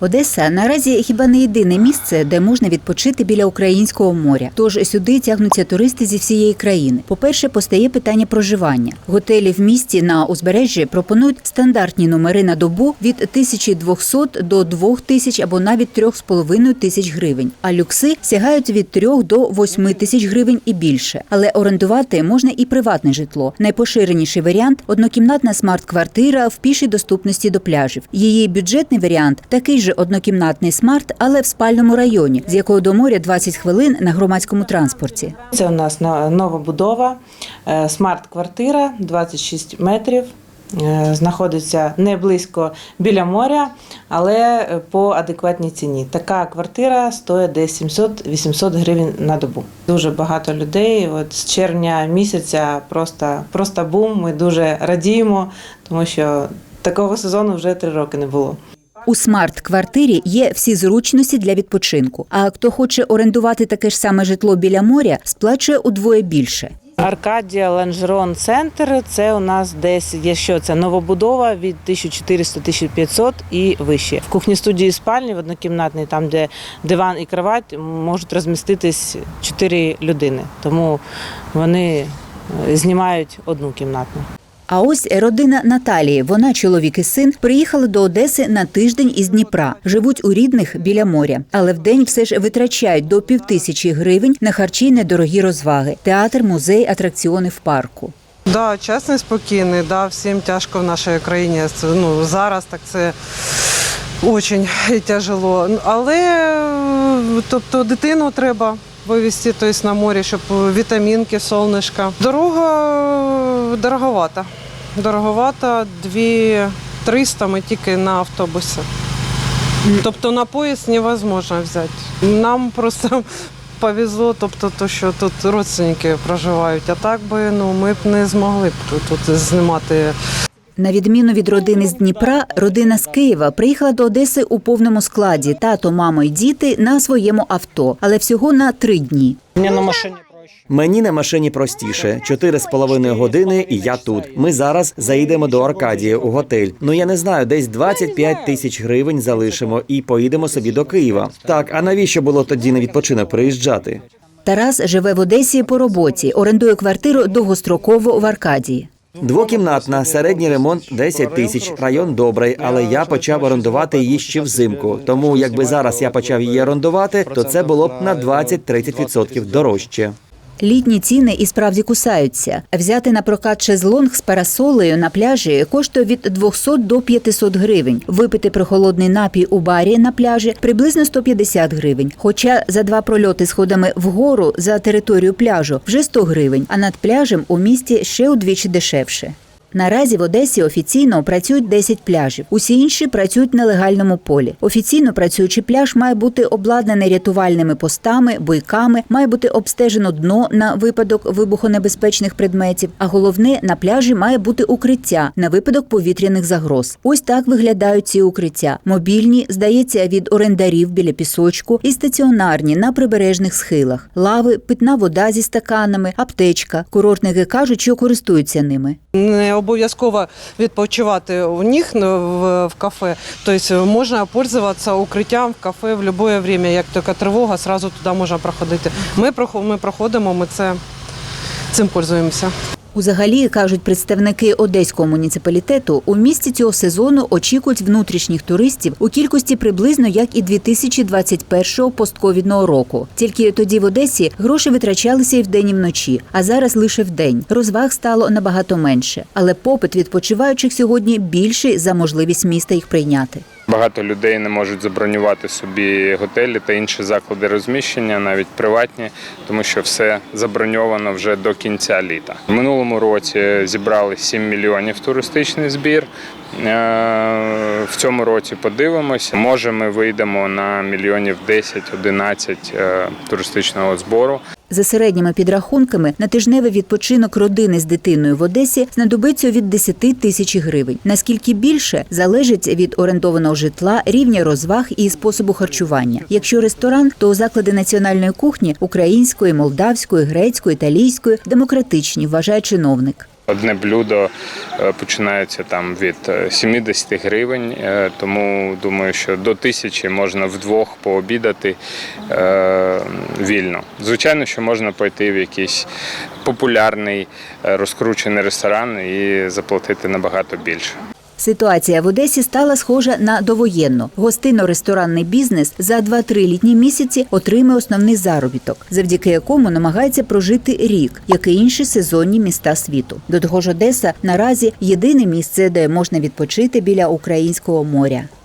Одеса наразі хіба не єдине місце, де можна відпочити біля українського моря. Тож сюди тягнуться туристи зі всієї країни. По-перше, постає питання проживання. Готелі в місті на узбережжі пропонують стандартні номери на добу від 1200 до 2000 або навіть 3,5 тисяч гривень. А люкси сягають від 3 до 8 тисяч гривень і більше. Але орендувати можна і приватне житло. Найпоширеніший варіант однокімнатна смарт-квартира в пішій доступності до пляжів. Її бюджетний варіант такий же однокімнатний смарт, але в спальному районі, з якого до моря 20 хвилин на громадському транспорті. Це у нас на- нова будова, е, смарт-квартира, 26 метрів. е, Знаходиться не близько біля моря, але е, по адекватній ціні. Така квартира стоїть десь 700-800 гривень на добу. Дуже багато людей. От з червня місяця просто, просто бум. Ми дуже радіємо, тому що такого сезону вже три роки не було. У смарт-квартирі є всі зручності для відпочинку. А хто хоче орендувати таке ж саме житло біля моря, сплачує удвоє більше. Аркадія Ланжерон Центр це у нас десь є що це новобудова від 1400-1500 і вище. В кухні студії спальні в однокімнатній, там де диван і кровать, можуть розміститись 4 людини. Тому вони е, знімають одну кімнатну. А ось родина Наталії. Вона, чоловік і син, приїхали до Одеси на тиждень із Дніпра. Живуть у рідних біля моря, але вдень все ж витрачають до півтисячі гривень на харчі недорогі розваги, театр, музей, атракціони в парку. Да, час неспокійний, да, всім тяжко в нашій країні. Ну, зараз так це дуже тяжело. Але тобто дитину треба вивезти тобто, на морі, щоб вітамінки, сонечка. Дорога е, дороговата. Дороговата 2 ми тільки на автобусі. Тобто на поїзд невозможно взяти. Нам просто повезло, тобто, то, що тут родственники проживають. А так би ну, ми б не змогли б тут, тут знімати На відміну від родини з Дніпра, родина з Києва приїхала до Одеси у повному складі. Тато, мамо і діти на своєму авто, але всього на три дні. Мне на. Мені на машині простіше. Чотири з половиною години, і я тут. Ми зараз заїдемо до Аркадії у готель. Ну я не знаю, десь 25 тисяч гривень залишимо і поїдемо собі до Києва. Так, а навіщо було тоді на відпочинок приїжджати? Тарас живе в Одесі по роботі, орендує квартиру довгостроково в Аркадії. Двокімнатна, середній ремонт 10 тисяч. Район добрий, але я почав орендувати її ще взимку. Тому якби зараз я почав її орендувати, то це було б на 20-30% дорожче. Літні ціни і справді кусаються. Взяти на прокат шезлонг з парасолею на пляжі коштує від 200 до 500 гривень. Випити прохолодний напій у барі на пляжі приблизно 150 гривень. Хоча за два прольоти сходами вгору за територію пляжу вже 100 гривень, а над пляжем у місті ще удвічі дешевше. Наразі в Одесі офіційно працюють 10 пляжів. Усі інші працюють в нелегальному полі. Офіційно працюючий пляж має бути обладнаний рятувальними постами, буйками, має бути обстежено дно на випадок вибухонебезпечних предметів. А головне на пляжі має бути укриття на випадок повітряних загроз. Ось так виглядають ці укриття. Мобільні, здається, від орендарів біля пісочку і стаціонарні на прибережних схилах. Лави, питна вода зі стаканами, аптечка. Курортники кажуть, що користуються ними. Обов'язково відпочивати у них ну, в, кафе. Тобто можна пользуватися укриттям в кафе в будь-яке время. Як тільки тривога, одразу туди можна проходити. Ми, прохо- ми проходимо, ми це, цим пользуємося. Узагалі, кажуть представники одеського муніципалітету, у місті цього сезону очікують внутрішніх туристів у кількості приблизно як і 2021 постковідного року. Тільки тоді в Одесі гроші витрачалися і вдень, і вночі, а зараз лише вдень. Розваг стало набагато менше. Але попит відпочиваючих сьогодні більший за можливість міста їх прийняти. Багато людей не можуть забронювати собі готелі та інші заклади розміщення, навіть приватні, тому що все заброньовано вже до кінця літа. В минулому році зібрали 7 мільйонів туристичний збір. В цьому році подивимося. Може, ми вийдемо на мільйонів 10-11 е, туристичного збору. За середніми підрахунками, на тижневий відпочинок родини з дитиною в Одесі знадобиться від 10 тисяч гривень. Наскільки більше залежить від орендованого житла, рівня розваг і способу харчування. Якщо ресторан, то заклади національної кухні української, молдавської, грецької, італійської демократичні, вважає чиновник. Одне блюдо е, починається там від е, 70 гривень, е, тому думаю, що до тисячі можна вдвох пообідати е, вільно. Звичайно, що можна пойти в якийсь популярний е, розкручений ресторан і заплатити набагато більше. Ситуація в Одесі стала схожа на довоєнну. Гостино-ресторанний бізнес за 2-3 літні місяці отримує основний заробіток, завдяки якому намагається прожити рік, як і інші сезонні міста світу. До того ж, Одеса наразі єдине місце, де можна відпочити біля українського моря.